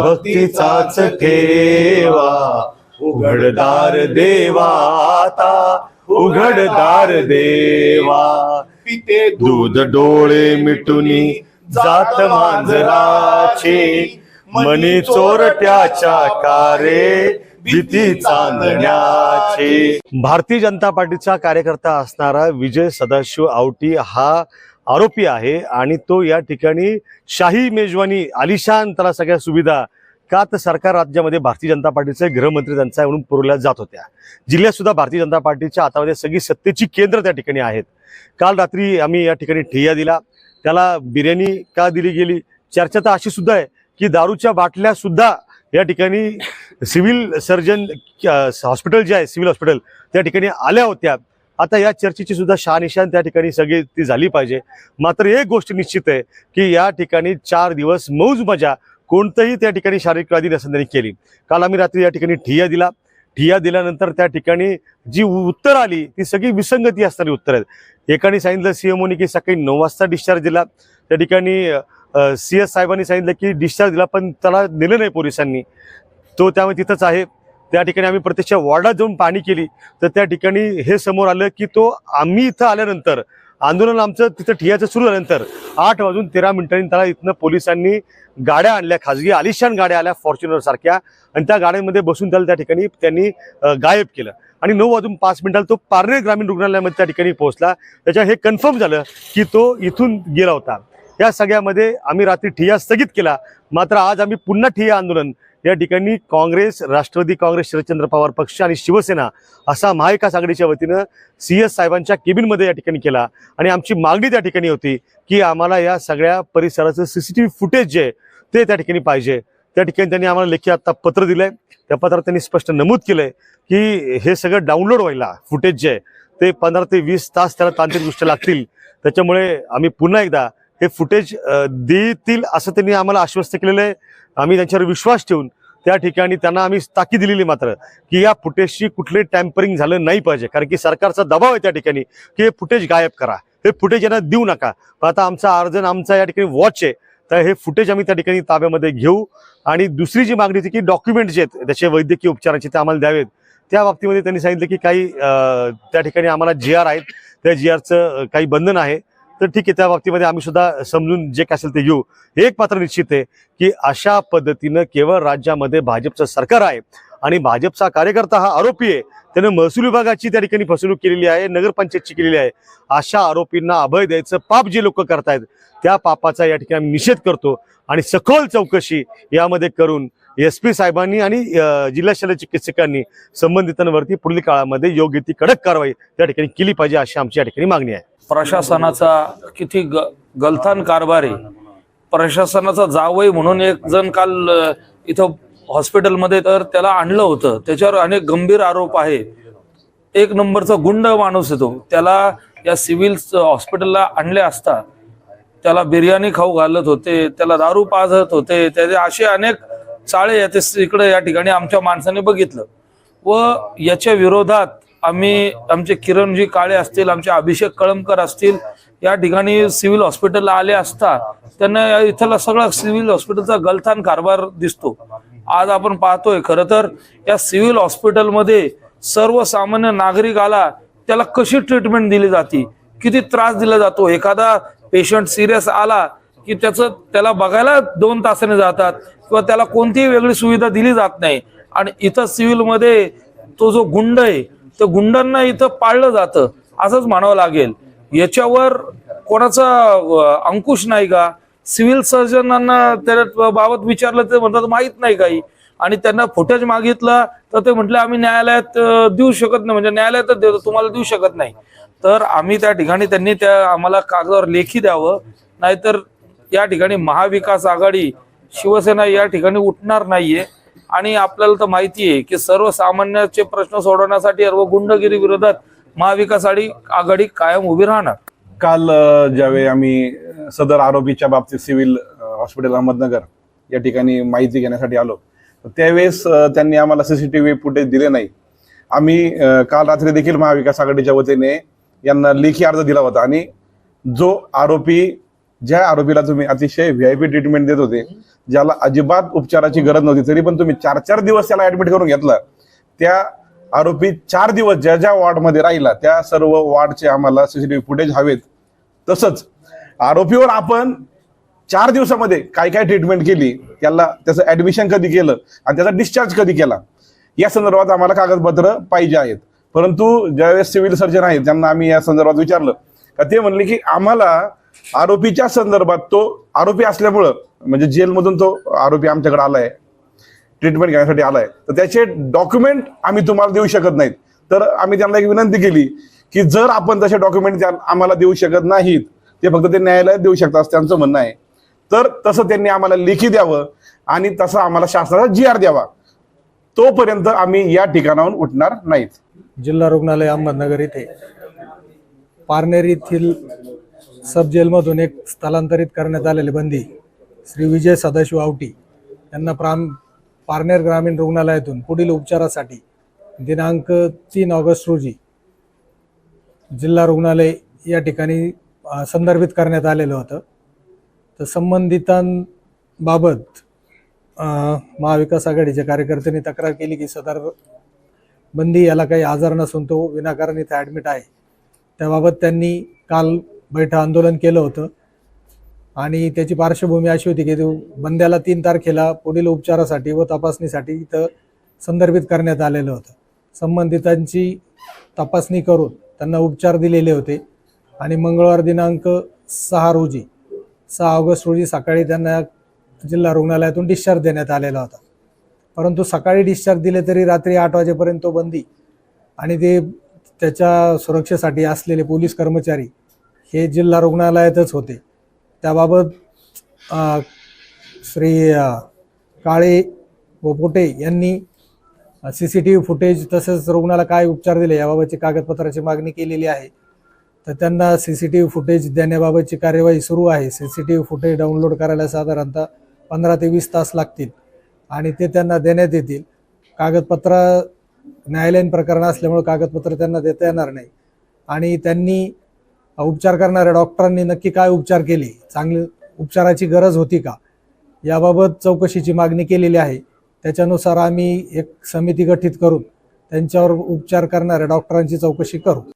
भक्तीचाच ठेवा. उघडदार देवा आता उघडदार देवा. पिते दूध डोळे मिटुनी जात मांजराचे. मनी चोरट्याच्या कारे भीती चांदण्याचे. भारतीय जनता पार्टीचा कार्यकर्ता असणारा विजय सदाशिव आवटी हा आरोपी आहे आणि तो या ठिकाणी शाही मेजवानी आलिशान त्याला सगळ्या सुविधा का तर सरकार राज्यामध्ये भारतीय जनता पार्टीचे गृहमंत्री त्यांचा म्हणून पुरवल्या जात होत्या. जिल्ह्यात सुद्धा भारतीय जनता पार्टीच्या हातामध्ये सगळी सत्तेची केंद्र त्या ठिकाणी आहेत. काल रात्री आम्ही या ठिकाणी ठिय्या दिला. त्याला बिर्याणी का दिली गेली? चर्चा तर अशी सुद्धा आहे की दारूच्या बाटल्या सुद्धा या ठिकाणी सिव्हिल सर्जन हॉस्पिटल जे आहे सिव्हिल हॉस्पिटल त्या ठिकाणी आल्या होत्या. आता या चर्चेची सुद्धा शहानिशान त्या ठिकाणी सगळी ती झाली पाहिजे. मात्र एक गोष्ट निश्चित आहे की या ठिकाणी चार दिवस मौज मजा कोणतंही त्या ठिकाणी शारीरिक क्रांती नसेल त्यांनी केली. काल आम्ही रात्री या ठिकाणी ठिया दिला. ठिया दिल्यानंतर त्या ठिकाणी जी उत्तर आली ती सगळी विसंगती असणारी उत्तर आहेत. एकाने सांगितलं सीएमओनी की सकाळी नऊ वाजता डिस्चार्ज दिला. त्या ठिकाणी सी एस साहेबांनी सांगितलं की डिस्चार्ज दिला पण त्याला नेलं नाही पोलिसांनी. तो त्यामुळे तिथंच आहे. त्या ठिकाणी आम्ही प्रत्यक्ष वॉर्डात जाऊन पाहणी केली. तर त्या ठिकाणी हे समोर आलं की तो आम्ही इथं आल्यानंतर आंदोलन आमचं तिथं ठियाचं सुरू झाल्यानंतर आठ वाजून तेरा मिनिटांनी त्याला इथनं पोलिसांनी गाड्या आणल्या खाजगी आलिशान गाड्या आल्या फॉर्च्युनर सारख्या. आणि त्या गाड्यांमध्ये बसून त्याला त्या ठिकाणी त्यांनी गायब केलं. आणि नऊ वाजून पाच मिनिटाला तो पारनेर ग्रामीण रुग्णालयामध्ये त्या ठिकाणी पोहोचला. त्याच्या हे कन्फर्म झालं की तो इथून गेला होता. या सगळ्यामध्ये आम्ही रात्री ठिया स्थगित केला. मात्र आज आम्ही पुन्हा ठिया आंदोलन या ठिकाणी काँग्रेस राष्ट्रवादी काँग्रेस शरदचंद्र पवार पक्ष आणि शिवसेना असा महाविकास आघाडीच्या वतीनं सी एस साहेबांच्या केबिनमध्ये या ठिकाणी केला. आणि आमची मागणी त्या ठिकाणी होती की आम्हाला या सगळ्या परिसराचं C C T V footage जे आहे ते त्या ठिकाणी पाहिजे. त्या ठिकाणी त्यांनी आम्हाला लेखी आत्ता पत्र दिलंय. त्या पत्रात त्यांनी स्पष्ट नमूद केलं की हे सगळं डाउनलोड व्हायला फुटेज जे आहे ते पंधरा ते वीस तास त्याला तांत्रिकदृष्ट्या लागतील. त्याच्यामुळे आम्ही पुन्हा एकदा हे फुटेज देतील असं त्यांनी आम्हाला आश्वस्त केलेलं आहे. आम्ही त्यांच्यावर विश्वास ठेवून त्या ठिकाणी त्यांना आम्ही ताकी दिलेली मात्र की या फुटेजची कुठले टॅम्परिंग झालं नाही पाहिजे. कारण की सरकारचा दबाव आहे त्या ठिकाणी की हे फुटेज गायब करा. हे फुटेज यांना देऊ नका. पण आता आमचा अर्जन आमचा या ठिकाणी वॉच आहे. तर हे फुटेज आम्ही त्या ठिकाणी ताब्यामध्ये घेऊ. आणि दुसरी जी मागणी होती की डॉक्युमेंट जे आहेत त्याचे वैद्यकीय उपचाराचे ते आम्हाला द्यावेत. त्या बाबतीमध्ये त्यांनी सांगितलं की काही त्या ठिकाणी आम्हाला जी आर आहेत. त्या जी आरचं काही बंधन आहे. तर ठीक आहे त्या बाबतीमध्ये आम्ही सुद्धा समजून जे काय असेल ते घेऊ. एक मात्र निश्चित आहे की अशा पद्धतीनं केवळ राज्यामध्ये भाजपचं सरकार आहे आणि भाजपचा कार्यकर्ता हा आरोपी आहे. त्यानं महसूल विभागाची त्या ठिकाणी फसवणूक केलेली आहे नगरपंचायतची केलेली आहे. अशा आरोपींना अभय द्यायचं पाप जे लोक करतायत त्या पापाचा या ठिकाणी आम्ही निषेध करतो आणि सखोल चौकशी यामध्ये करून एस पी साहेबांनी आणि जिल्हा शल्य चिकित्सकांनी संबंधितांवरती पुढील काळामध्ये योग्य ती कडक कारवाई त्या ठिकाणी केली पाहिजे अशी आमची या ठिकाणी मागणी आहे. प्रशासनाचा किती ग- गलथान कारभार आहे. प्रशासनाचा जावई म्हणून एक जण काल इथं हॉस्पिटलमध्ये तर त्याला आणलं होतं. त्याच्यावर अनेक गंभीर आरोप आहे. एक नंबरचा गुंड माणूस येतो त्याला या सिव्हिल हॉस्पिटलला आणले असता त्याला बिर्याणी खाऊ घालत होते त्याला दारू पाजत होते त्याचे असे अनेक चाळे येते इकडे या ठिकाणी आमच्या माणसाने बघितलं. व याच्या विरोधात आम्ही आमचे किरणजी काळे असतील आमचे अभिषेक कळमकर असतील या ठिकाणी सिव्हिल हॉस्पिटलला आले असता त्यांना या इथला सगळा सिव्हिल हॉस्पिटलचा गलथान कारभार दिसतो. आज आपण पाहतोय खरं तर या सिव्हिल हॉस्पिटलमध्ये सर्वसामान्य नागरिकाला त्याला कशी ट्रीटमेंट दिली जाते? किती त्रास दिला जातो? एखादा पेशंट सिरियस आला की त्याचं त्याला बघायला दोन तासाने जातात किंवा त्याला कोणतीही वेगळी सुविधा दिली जात नाही. आणि इथं सिव्हिलमध्ये तो जो गुंड आहे त्या गुंडांना इथं पाळलं जातं असंच म्हणावं लागेल. याच्यावर कोणाचा अंकुश नाही का? सिव्हिल सर्जनांना त्या बाबत विचारलं ते म्हणतात माहीत नाही काही. आणि त्यांना फुटेज मागितलं तर ते म्हटलं आम्ही न्यायालयात देऊ शकत नाही. म्हणजे न्यायालयातच देतो तुम्हाला देऊ शकत नाही. तर आम्ही त्या ठिकाणी त्यांनी त्या आम्हाला कागदावर लेखी द्यावं. नाहीतर या ठिकाणी महाविकास आघाडी शिवसेना या ठिकाणी उठणार नाहीये. आणि आपल्याला तर माहिती आहे की सर्वसामान्याचे प्रश्न सोडवण्यासाठी व गुंडगिरी विरोधात महाविकास आघाडी कायम उभी राहणार. काल ज्यावेळी आम्ही सदर आरोपीच्या बाबतीत सिव्हिल हॉस्पिटल अहमदनगर या ठिकाणी माहिती घेण्यासाठी आलो. त्यावेळेस त्यांनी आम्हाला सीसीटीव्ही फुटेज दिले नाही. आम्ही काल रात्री देखील महाविकास आघाडीच्या वतीने यांना लेखी अर्ज दिला होता आणि जो आरोपी ज्या आरोपीला तुम्ही अतिशय व्हीआयपी ट्रीटमेंट देत होते ज्याला अजिबात उपचाराची गरज नव्हती तरी पण तुम्ही चार चार दिवस त्याला ऍडमिट करून घेतला. त्या आरोपी चार दिवस ज्या ज्या वॉर्डमध्ये राहिला त्या सर्व वॉर्डचे आम्हाला सीसीटीव्ही फुटेज हवेत. तसंच आरोपीवर आपण चार दिवसामध्ये काय काय ट्रीटमेंट केली त्याला त्याचं ऍडमिशन कधी केलं आणि त्याचा डिस्चार्ज कधी केला या संदर्भात आम्हाला कागदपत्र पाहिजे आहेत. परंतु ज्यावेळेस सिव्हिल सर्जन आहेत त्यांना आम्ही या संदर्भात विचारलं. का ते म्हणले की आम्हाला आरोपीच्या संदर्भात तो आरोपी असल्यामुळं म्हणजे जेलमधून तो आरोपी आमच्याकडे आलाय ट्रीटमेंट घेण्यासाठी आलाय तर त्याचे डॉक्युमेंट आम्ही तुम्हाला देऊ शकत नाहीत. तर आम्ही त्यांना एक विनंती केली की जर आपण तसे डॉक्युमेंट आम्हाला देऊ शकत नाहीत ते फक्त ते न्यायालयात देऊ शकतात असं त्यांचं म्हणणं आहे. तर तसं त्यांनी आम्हाला लेखी द्यावं आणि तसं आम्हाला शासनाचा जी आर द्यावा. तोपर्यंत आम्ही या ठिकाणाहून उठणार नाहीत. जिल्हा रुग्णालय अहमदनगर येथे पारनेर येथील सब जेलमधून एक स्थलांतरित करण्यात आलेले बंदी श्री विजय सदाशिव आवटी यांना प्राम पारनेर ग्रामीण रुग्णालयातून पुढील उपचारासाठी दिनांक तीन ऑगस्ट रोजी जिल्हा रुग्णालय या ठिकाणी संदर्भित करण्यात आलेलं होतं. तर संबंधितांबाबत महाविकास आघाडीच्या कार्यकर्त्यांनी तक्रार केली की सदर बंदी याला काही आजार नसून तो विनाकारण इथे ॲडमिट आहे. त्याबाबत त्यांनी काल बैठं आंदोलन केलं होतं. आणि त्याची पार्श्वभूमी अशी होती की तो बंद्याला तीन तारखेला पुढील उपचारासाठी व तपासणीसाठी इथं संदर्भित करण्यात आलेलं होतं. संबंधितांची तपासणी करून त्यांना उपचार दिलेले होते. आणि मंगळवार दिनांक सहा रोजी सहा ऑगस्ट रोजी सकाळी त्यांना जिल्हा रुग्णालयातून डिस्चार्ज देण्यात आलेला होता. परंतु सकाळी डिस्चार्ज दिले तरी रात्री आठ वाजेपर्यंत तो बंदी आणि ते त्याच्या सुरक्षेसाठी असलेले पोलीस कर्मचारी हे जिल्हा रुग्णालयातच होते. त्याबाबत श्री काळे व पोटे यांनी C C T V footage तसंच रुग्णाला काय उपचार दिले याबाबतची कागदपत्राची मागणी केलेली आहे. तर त्यांना C C T V footage देण्याबाबतची कार्यवाही सुरू आहे. C C T V footage download करायला साधारणतः पंधरा ते वीस तास लागतील आणि ते त्यांना देण्यात येतील. कागदपत्र न्यायालयीन प्रकरण असल्यामुळे कागदपत्र त्यांना देता येणार नाही. आणि त्यांनी उपचार करणाऱ्या डॉक्टरांनी नक्की काय उपचार केले? चांगले उपचाराची गरज होती का? याबाबत चौकशीची मागणी केलेली आहे. त्याच्यानुसार आम्ही एक समिती गठीत करून त्यांच्यावर उपचार करणाऱ्या डॉक्टरांची चौकशी करू.